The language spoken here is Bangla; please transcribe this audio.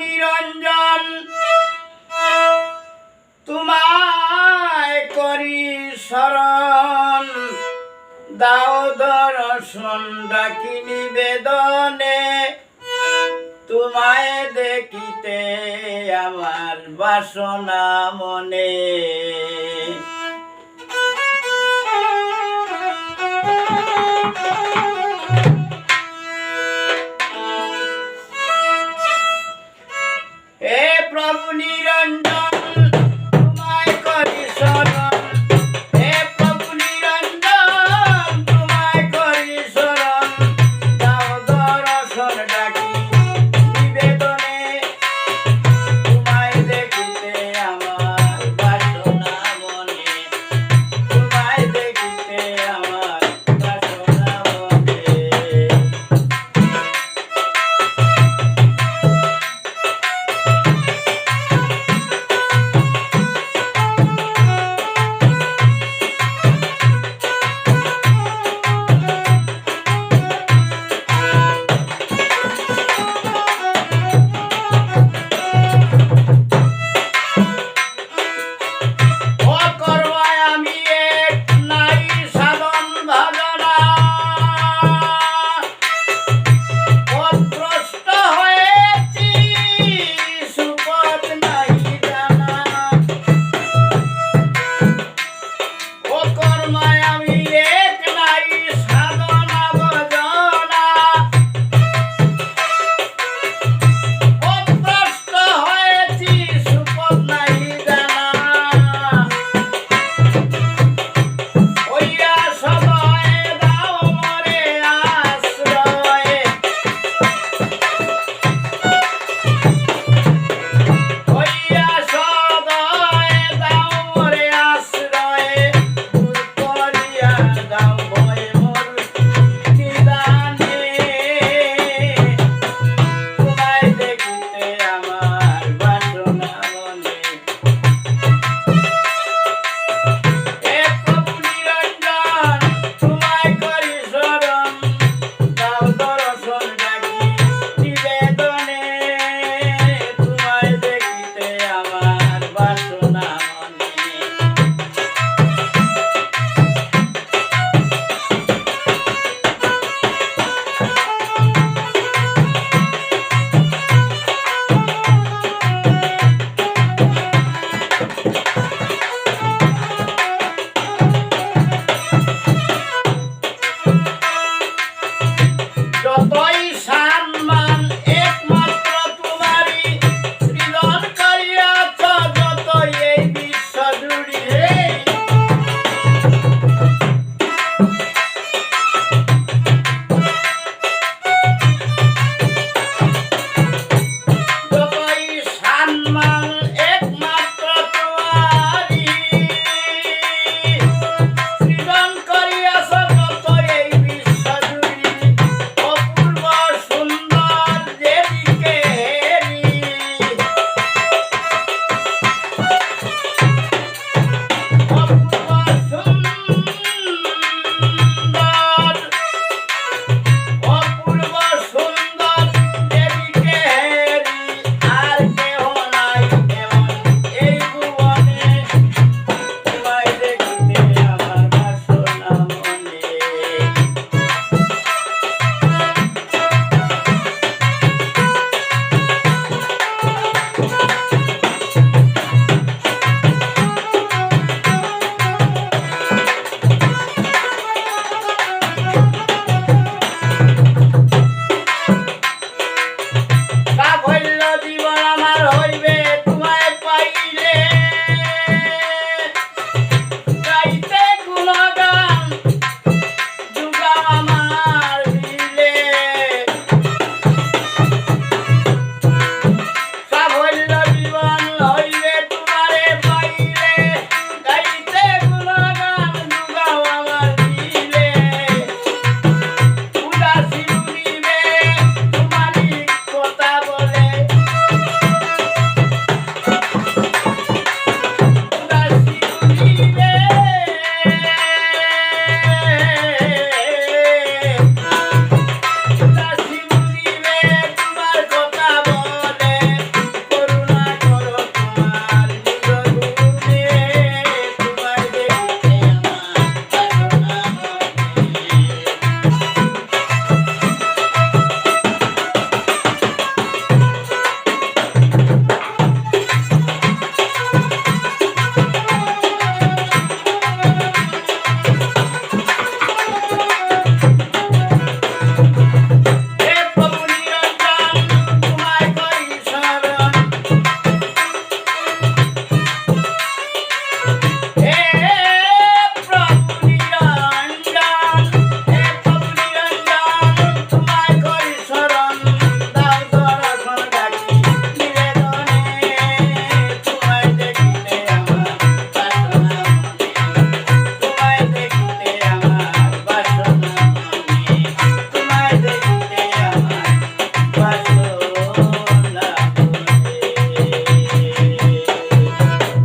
নিরঞ্জন তোমায় করি শরণ। দাও দর্শন ডাকি নিবেদনে তোমায় দেখিতে আমার বাসনা মনে। உனிரண்டா